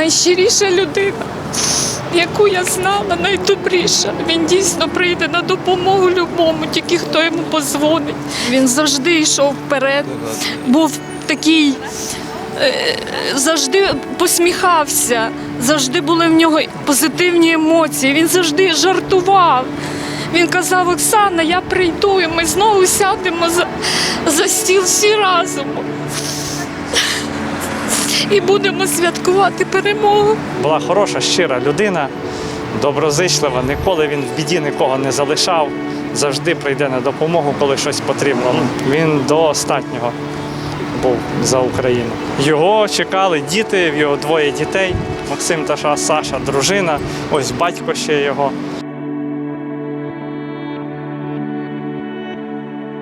найщиріша людина, яку я знала, найдобріша. Він дійсно прийде на допомогу любому, тільки хто йому позвонить. Він завжди йшов вперед, був такий. е, Завжди посміхався, завжди були в нього позитивні емоції. Він завжди жартував. Він казав: Оксана, я прийду, і ми знову сядемо за, за стіл всі разом і будемо святкувати перемогу. Була хороша, щира людина, доброзичлива, ніколи він в біді нікого не залишав, завжди прийде на допомогу, коли щось потрібно. Ну, Він до останнього був за Україну. Його чекали діти, в його двоє дітей. Максим та Саша, дружина, ось батько ще його.